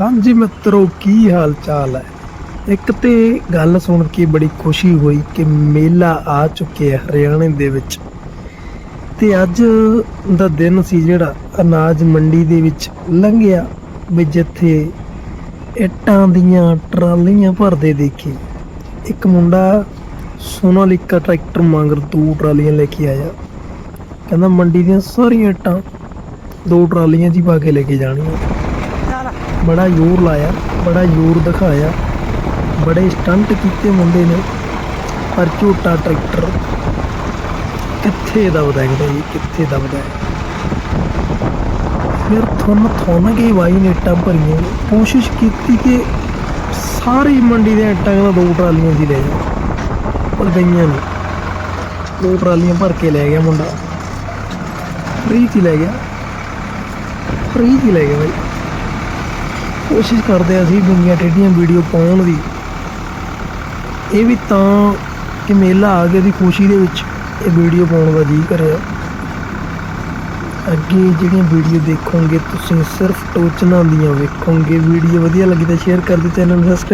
ਹਾਂਜੀ ਮਿੱਤਰੋ, ਕੀ ਹਾਲ ਚਾਲ ਹੈ? ਇੱਕ ਤੇ ਗੱਲ ਸੁਣ ਕੇ ਬੜੀ ਖੁਸ਼ੀ ਹੋਈ ਕਿ ਮੇਲਾ ਆ ਚੁੱਕਿਆ ਹਰਿਆਣੇ ਦੇ ਵਿੱਚ। ਤੇ ਅੱਜ ਦਾ ਦਿਨ ਸੀ ਜਿਹੜਾ ਅਨਾਜ ਮੰਡੀ ਦੇ ਵਿੱਚ ਲੰਘਿਆ ਵੀ ਜਿੱਥੇ ਇੱਟਾਂ ਦੀਆਂ ਟਰਾਲੀਆਂ ਭਰਦੇ ਦੇਖੇ। ਇੱਕ ਮੁੰਡਾ ਸੋਨਾਲੀਕਾ ਟਰੈਕਟਰ ਮੰਗਰ ਦੋ ਟਰਾਲੀਆਂ ਲੈ ਕੇ ਆਇਆ। ਕਹਿੰਦਾ, ਮੰਡੀ ਦੀਆਂ ਸਾਰੀਆਂ ਇੱਟਾਂ ਦੋ ਟਰਾਲੀਆਂ 'ਚ ਹੀ ਪਾ ਕੇ ਲੈ ਕੇ ਜਾਣੀਆਂ। ਬੜਾ ਜ਼ੋਰ ਲਾਇਆ, ਬੜਾ ਜ਼ੋਰ ਦਿਖਾਇਆ, ਬੜੇ ਸਟੰਟ ਕੀਤੇ ਮੁੰਡੇ ਨੇ, ਪਰ ਝੋਟਾ ਟਰੈਕਟਰ ਕਿੱਥੇ ਦਬਦਾ ਹੈ ਜੀ ਕਿੱਥੇ ਦਬਦਾ ਹੈ? ਫਿਰ ਥੁੰਨ ਥੁੰਨ ਕੇ ਵਾਈ ਨੇ ਇੱਟਾਂ ਭਰੀਆਂ, ਕੋਸ਼ਿਸ਼ ਕੀਤੀ ਕਿ ਸਾਰੀ ਮੰਡੀ ਦੇ ਇੱਟਾਂ ਕਹਿੰਦਾ ਦੋ ਟਰਾਲੀਆਂ ਸੀ ਲੈ ਜਾ ਪਰ ਗਈਆਂ ਨਹੀਂ। ਦੋ ਟਰਾਲੀਆਂ ਭਰ ਕੇ ਲੈ ਗਿਆ ਮੁੰਡਾ। ਫ੍ਰੀ ਚ ਲੈ ਗਿਆ। ਫ੍ਰੀ ਚ ਲੈ ਗਿਆ ਬਾਈ। ਕੋਸ਼ਿਸ਼ ਕਰਦੇ ਆ ਅਸੀਂ ਗੁੰਗੀਆਂ ਟੇਢੀਆਂ ਵੀਡੀਓ ਪਾਉਣ ਦੀ। ਇਹ ਵੀ ਤਾਂ ਕਿ ਮੇਲਾ ਆ ਗਿਆ ਦੀ ਖੁਸ਼ੀ ਦੇ ਵਿੱਚ ਇਹ ਵੀਡੀਓ ਪਾਉਣ ਦਾ ਜੀ ਕਰਿਆ। ਅੱਗੇ ਜਿਹੜੀਆਂ ਵੀਡੀਓ ਦੇਖੋਗੇ, ਤੁਸੀਂ ਸਿਰਫ ਟੋਚਨਾਂ ਦੀਆਂ ਵੇਖੋਗੇ। ਵੀਡੀਓ ਵਧੀਆ ਲੱਗੀ ਤਾਂ ਸ਼ੇਅਰ ਕਰ ਦਿਓ ਚੈਨਲ ਨੂੰ ਸਬਸਕ੍ਰਾਈਬ